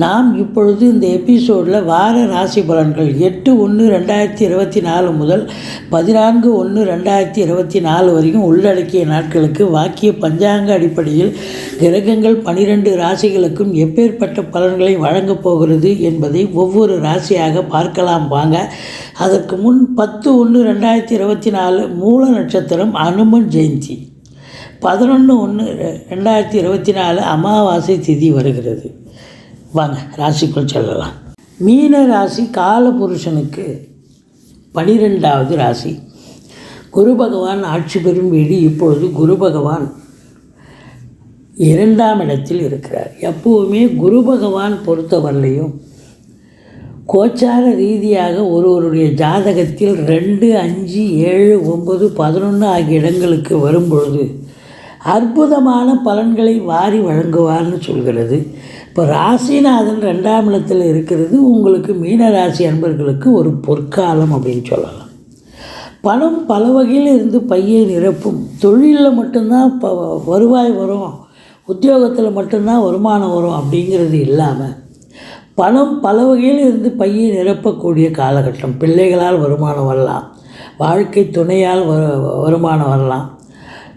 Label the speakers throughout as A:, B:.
A: நாம் இப்பொழுது இந்த எபிசோடில் வார ராசி பலன்கள் எட்டு ஒன்று ரெண்டாயிரத்தி இருபத்தி நாலு முதல் பதினான்கு ஒன்று ரெண்டாயிரத்தி இருபத்தி நாலு வரைக்கும் உள்ளடக்கிய நாட்களுக்கு வாக்கிய பஞ்சாங்க அடிப்படையில் கிரகங்கள் பனிரெண்டு ராசிகளுக்கும் எப்பேற்பட்ட பலன்களை வழங்கப் போகிறது என்பதை ஒவ்வொரு ராசியாக பார்க்கலாம் வாங்க. அதற்கு முன் பத்து ஒன்று ரெண்டாயிரத்தி இருபத்தி நாலு மூல நட்சத்திரம் அனுமன் ஜெயந்தி. பதினொன்று ஒன்று ரெண்டாயிரத்தி இருபத்தி நாலு அமாவாசை திதி வருகிறது. வாங்க ராசிக்குள் செல்லலாம். மீன ராசி காலபுருஷனுக்கு பனிரெண்டாவது ராசி. குரு பகவான் ஆட்சி பெறும் வீடு இப்பொழுது குரு பகவான் இரண்டாம் இடத்தில் இருக்கிறார். எப்போவுமே குரு பகவான் பொறுத்தவரையிலையும் கோச்சார ரீதியாக ஒருவருடைய ஜாதகத்தில் ரெண்டு அஞ்சு ஏழு ஒன்பது பதினொன்று ஆகிய இடங்களுக்கு வரும்பொழுது அற்புதமான பலன்களை வாரி வழங்குவார்னு சொல்கிறது. இப்போ ராசிநாதன் ரெண்டாம் இடத்தில் இருக்கிறது உங்களுக்கு மீன ராசி அன்பர்களுக்கு ஒரு பொற்காலம் அப்படின்னு சொல்லலாம். பணம் பல வகையில் இருந்து பையை நிரப்பும். தொழிலில் மட்டும்தான் இப்போ வருவாய் வரும். உத்தியோகத்தில் மட்டும்தான் வருமானம் வரும் அப்படிங்கிறது இல்லாமல் பணம் பல வகையில் இருந்து பையை நிரப்பக்கூடிய காலகட்டம். பிள்ளைகளால் வருமானம் வரலாம். வாழ்க்கை துணையால் வ வருமானம் வரலாம்.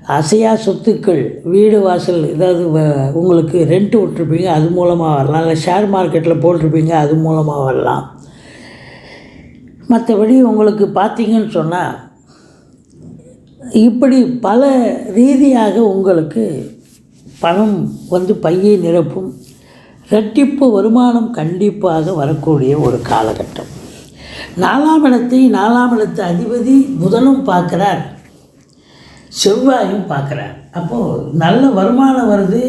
A: அசையா சொத்துக்கள் வீடு வாசல் ஏதாவது வ- உங்களுக்கு ரெண்ட் விட்ருப்பீங்க அது மூலமாக வரலாம். இல்லை ஷேர் மார்க்கெட்டில் போட்டிருப்பீங்க அது மூலமாக வரலாம். மற்றபடி உங்களுக்கு பார்த்தீங்கன்னு சொன்னால் இப்படி பல ரீதியாக உங்களுக்கு பணம் வந்து பையை நிரப்பும் ரெட்டிப்பு வருமானம் கண்டிப்பாக வரக்கூடிய ஒரு காலகட்டம். நாலாம் இடத்தை நாலாம் இடத்து அதிபதி புதனும் பார்க்குறார். செவ்வாயும் பார்க்குறார். அப்போது நல்ல வருமானம் வருது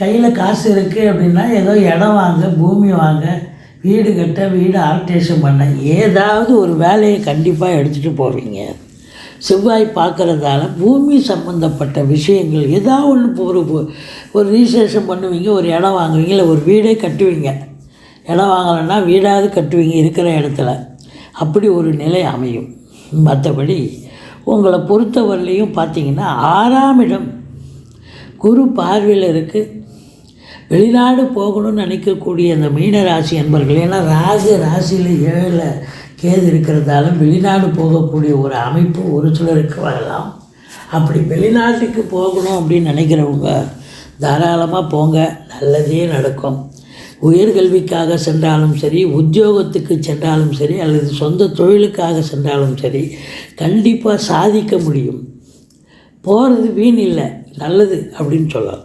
A: கையில் காசு இருக்குது அப்படின்னா ஏதோ இடம் வாங்க பூமி வாங்க வீடு கட்ட வீடு ஆல்ட்ரேஷன் பண்ண ஏதாவது ஒரு வேலையை கண்டிப்பாக எடுத்துகிட்டு போவீங்க. செவ்வாய் பார்க்குறதால பூமி சம்மந்தப்பட்ட விஷயங்கள் ஏதாவது ஒன்று ஒரு ஒரு ரிஜிஸ்ட்ரேஷன் பண்ணுவீங்க ஒரு இடம் வாங்குவீங்க இல்லை ஒரு வீடே கட்டுவீங்க. இடம் வாங்கலைன்னா வீடாவது கட்டுவீங்க இருக்கிற இடத்துல. அப்படி ஒரு நிலை அமையும். மற்றபடி உங்களை பொறுத்தவரையிலையும் பார்த்தீங்கன்னா ஆறாம் இடம். குரு பார்வையில் இருக்குது வெளிநாடு போகணும்னு நினைக்கக்கூடிய அந்த மீன ராசி ஏன்னா ராகு ராசியில் ஏழில் கேது இருக்கிறதால வெளிநாடு போகக்கூடிய ஒரு அமைப்பு ஒரு சிலருக்கு வரலாம். அப்படி வெளிநாட்டுக்கு போகணும் அப்படின்னு நினைக்கிறவங்க தாராளமாக போங்க நல்லதே நடக்கும். உயர்கல்விக்காக சென்றாலும் சரி உத்தியோகத்துக்கு சென்றாலும் சரி அல்லது சொந்த தொழிலுக்காக சென்றாலும் சரி கண்டிப்பாக சாதிக்க முடியும். போகிறது வீண் இல்லை நல்லது அப்படின்னு சொல்லலாம்.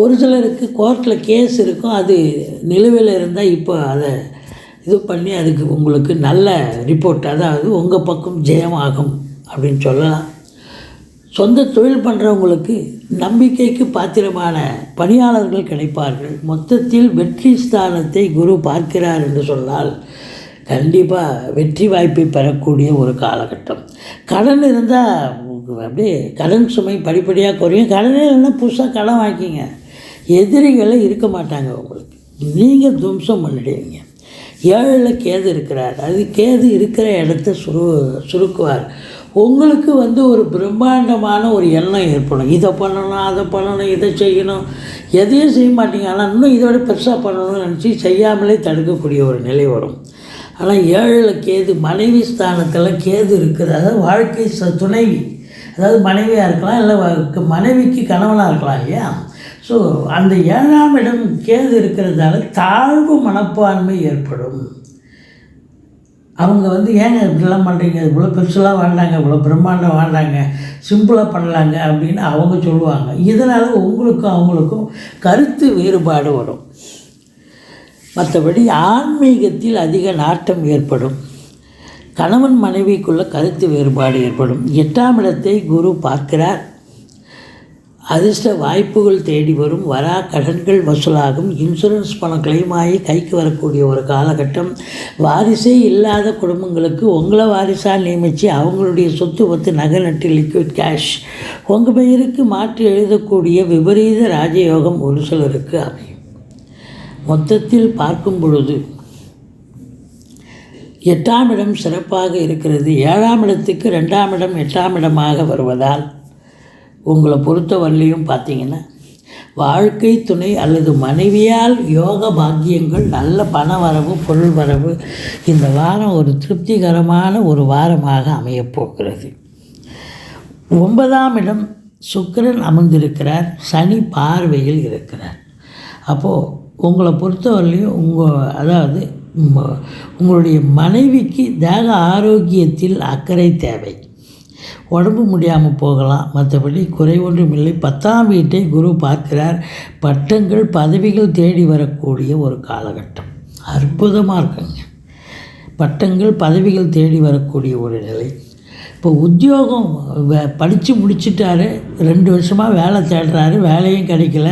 A: ஒரு சிலருக்கு கோர்ட்டில் கேஸ் இருக்கும் அது நிலுவையில் இருந்தால் இப்போ அதை இது பண்ணி அதுக்கு உங்களுக்கு நல்ல ரிப்போர்ட் அதாவது உங்கள் பக்கம் ஜெயமாகும் அப்படின்னு சொல்லலாம். சொந்த தொழில் பண்ணுறவங்களுக்கு நம்பிக்கைக்கு பாத்திரமான பணியாளர்கள் கிடைப்பார்கள். மொத்தத்தில் வெற்றி ஸ்தானத்தை குரு பார்க்கிறார் என்று சொன்னால் கண்டிப்பாக வெற்றி வாய்ப்பை பெறக்கூடிய ஒரு காலகட்டம். கடன் இருந்தால் அப்படியே கடன் சுமை படிப்படியாக குறையும். கடனே இல்லைன்னா புதுசாக கடன் வாங்கிக்கிங்க. எதிரிகளை இருக்க மாட்டாங்க உங்களுக்கு. நீங்கள் துவம்சம் பண்ணிடுவீங்க. ஏழில் கேது இருக்கிறார். அது கேது இருக்கிற இடத்த சுரு சுருக்குவார். உங்களுக்கு வந்து ஒரு பிரம்மாண்டமான ஒரு எண்ணம் ஏற்படும். இதை பண்ணணும் அதை பண்ணணும் இதை செய்யணும். எதையும் செய்ய மாட்டீங்க. ஆனால் இன்னும் இதை விட பெருசாக பண்ணணும்னு நினச்சி செய்யாமலே தடுக்கக்கூடிய ஒரு நிலை வரும். ஆனால் ஏழில் கேது மனைவி ஸ்தானத்தில் கேது இருக்குது. அதாவது வாழ்க்கை ச துணைவி. அதாவது மனைவியாக இருக்கலாம் இல்லை மனைவிக்கு கணவனாக இருக்கலாம் இல்லையா? ஸோ அந்த ஏழாம் இடம் கேது இருக்கிறதால தாழ்வு மனப்பான்மை ஏற்படும். அவங்க வந்து ஏங்க இப்படிலாம் பண்ணுறீங்க இவ்வளோ பெருசுலாம் வாழ்ந்தாங்க இவ்வளோ பிரம்மாண்டம் வாழ்ந்தாங்க சிம்பிளாக பண்ணலாங்க அப்படின்னு அவங்க சொல்லுவாங்க. இதனால் உங்களுக்கும் அவங்களுக்கும் கருத்து வேறுபாடு வரும். மற்றபடி ஆன்மீகத்தில் அதிக நாட்டம் ஏற்படும். கணவன் மனைவிக்குள்ள கருத்து வேறுபாடு ஏற்படும். எட்டாம் இடத்தை குரு பார்க்கிறார். அதிர்ஷ்ட வாய்ப்புகள் தேடி வரும் வரா கடன்கள் வசூலாகும். இன்சூரன்ஸ் பணம் கிளைம் ஆகி கைக்கு வரக்கூடிய ஒரு காலகட்டம். வாரிசே இல்லாத குடும்பங்களுக்கு உங்களை வாரிசாக நியமித்து அவங்களுடைய சொத்து பத்து நகை நட்டு லிக்விட் கேஷ் உங்கள் பெயருக்கு மாற்றி எழுதக்கூடிய விபரீத ராஜயோகம் ஒரு சிலருக்கு அமையும். மொத்தத்தில் பார்க்கும் பொழுது எட்டாம் இடம் சிறப்பாக இருக்கிறது. ஏழாம் இடத்துக்கு ரெண்டாம் இடம் எட்டாம் இடமாக வருவதால் உங்களை பொறுத்த வரலையும் பார்த்தீங்கன்னா வாழ்க்கை துணை அல்லது மனைவியால் யோக பாக்கியங்கள் நல்ல பண வரவு பொருள் வரவு இந்த வாரம் ஒரு திருப்திகரமான ஒரு வாரமாக அமையப் போகிறது. ஒன்பதாம் இடம் சுக்கிரன் அமர்ந்திருக்கிறார். சனி பார்வையில் இருக்கிறார். அப்போது உங்களை பொறுத்தவரையிலையும் உங்கள் அதாவது உங்களுடைய மனைவிக்கு தேக ஆரோக்கியத்தில் அக்கறை தேவை. உடம்பு முடியாமல் போகலாம். மற்றபடி குறை ஒன்றும் இல்லை. பத்தாம் வீட்டை குரு பார்க்கிறார். பட்டங்கள் பதவிகள் தேடி வரக்கூடிய ஒரு காலகட்டம். அற்புதமாக இருக்குங்க. பட்டங்கள் பதவிகள் தேடி வரக்கூடிய ஒரு நிலை. இப்போ உத்தியோகம் படித்து முடிச்சிட்டாரு. ரெண்டு வருஷமாக வேலை தேடுறாரு. வேலையும் கிடைக்கல.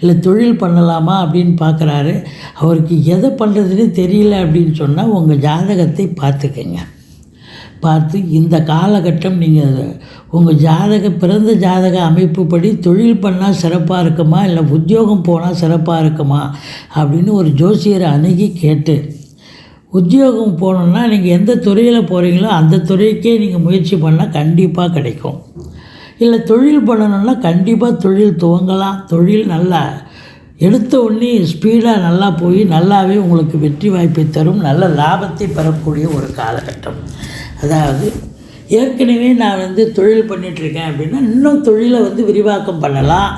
A: இல்லை தொழில் பண்ணலாமா அப்படின்னு பார்க்குறாரு. அவருக்கு எதை பண்ணுறதுன்னு தெரியல அப்படின்னு சொன்னால் உங்கள் ஜாதகத்தை பார்த்துக்கங்க. பார்த்து இந்த காலகட்டம் நீங்கள் உங்கள் ஜாதக பிறந்த ஜாதக அமைப்புப்படி தொழில் பண்ணால் சிறப்பாக இருக்குமா? இல்லை உத்தியோகம் போனால் சிறப்பாக இருக்குமா? அப்படின்னு ஒரு ஜோசியரை அணுகி கேட்டு உத்தியோகம் போகணுன்னா நீங்கள் எந்த துறையில் போகிறீங்களோ அந்த துறைக்கே நீங்கள் முயற்சி பண்ணால் கண்டிப்பாக கிடைக்கும். இல்லை தொழில் பண்ணணுன்னா கண்டிப்பாக தொழில் துவங்கலாம். தொழில் நல்லா எடுத்த உடனே ஸ்பீடாக நல்லா போய் நல்லாவே உங்களுக்கு வெற்றி வாய்ப்பை தரும். நல்ல லாபத்தை பெறக்கூடிய ஒரு காலகட்டம். அதாவது ஏற்கனவே நான் வந்து தொழில் பண்ணிகிட்ருக்கேன் அப்படின்னா இன்னும் தொழிலை வந்து விரிவாக்கம் பண்ணலாம்.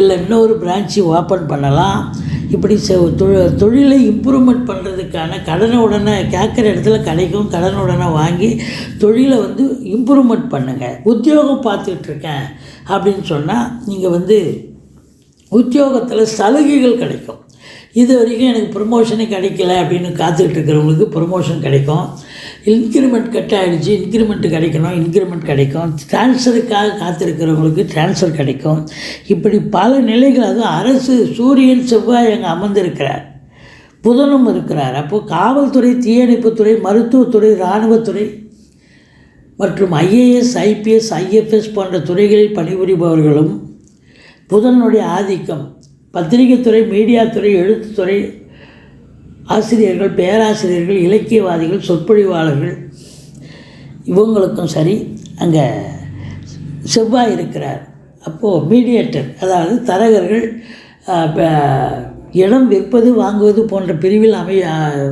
A: இல்லை இன்னொரு பிரான்ச்சு ஓப்பன் பண்ணலாம். இப்படி தொழிலை இம்ப்ரூவ்மெண்ட் பண்ணுறதுக்கான கடனை உடனே கேட்குற இடத்துல கிடைக்கும். கடன் உடனே வாங்கி தொழிலை வந்து இம்ப்ரூவ்மெண்ட் பண்ணுங்கள் உத்தியோகம் பார்த்துட்ருக்கேன் அப்படின்னு சொன்னால் நீங்கள் வந்து உத்தியோகத்தில் சலுகைகள் கிடைக்கும். இது வரைக்கும் எனக்கு ப்ரொமோஷனே கிடைக்கல அப்படின்னு காத்துக்கிட்டு இருக்கிறவங்களுக்கு ப்ரொமோஷன் கிடைக்கும். இன்க்ரிமெண்ட் கட் ஆகிடுச்சு இன்க்ரிமெண்ட் கிடைக்கணும் இன்க்ரிமெண்ட் கிடைக்கும். ட்ரான்ஸ்ஃபருக்காக காத்திருக்கிறவங்களுக்கு ட்ரான்ஸ்ஃபர் கிடைக்கும். இப்படி பல நிலைகள் அதுவும் அரசு சூரியன் செவ்வாய் அங்கே அமர்ந்திருக்கிறார். புதனும் இருக்கிறார். அப்போது காவல்துறை தீயணைப்புத்துறை மருத்துவத்துறை இராணுவத்துறை மற்றும் ஐஏஎஸ் ஐபிஎஸ் ஐஎஃப்எஸ் போன்ற துறைகளில் பணிபுரிபவர்களும் புதனுடைய ஆதிக்கம் பத்திரிகைத்துறை மீடியாத்துறை எழுத்துத்துறை ஆசிரியர்கள் பேராசிரியர்கள் இலக்கியவாதிகள் சொற்பொழிவாளர்கள் இவங்களுக்கும் சரி அங்கே செவ்வாய் இருக்கிறார். அப்போது மீடியேட்டர் அதாவது தரகர்கள் இடம் விற்பது வாங்குவது போன்ற பிரிவில் அமை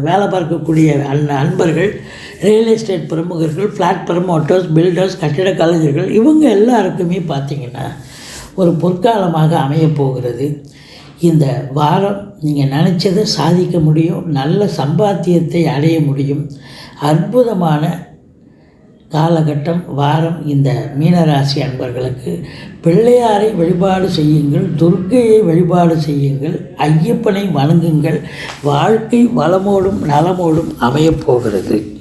A: வேலை பார்க்கக்கூடிய அன் அன்பர்கள் ரியல் எஸ்டேட் பிரமுகர்கள் ஃப்ளாட் ப்ரமோட்டர்ஸ் பில்டர்ஸ் கட்டிட கலைஞர்கள் இவங்க எல்லாருக்குமே பார்த்திங்கன்னா ஒரு பொற்காலமாக அமையப் போகிறது. இந்த வாரம் நீங்கள் நினச்சதை சாதிக்க முடியும் நல்ல சம்பாத்தியத்தை அடைய முடியும். அற்புதமான காலகட்டம் வாரம் இந்த மீனராசி அன்பர்களுக்கு. பிள்ளையாரை வழிபாடு செய்யுங்கள் துர்க்கையை வழிபாடு செய்யுங்கள் ஐயப்பனை வணங்குங்கள். வாழ்க்கை வளமோடும் நலமோடும் அமையப் போகிறது.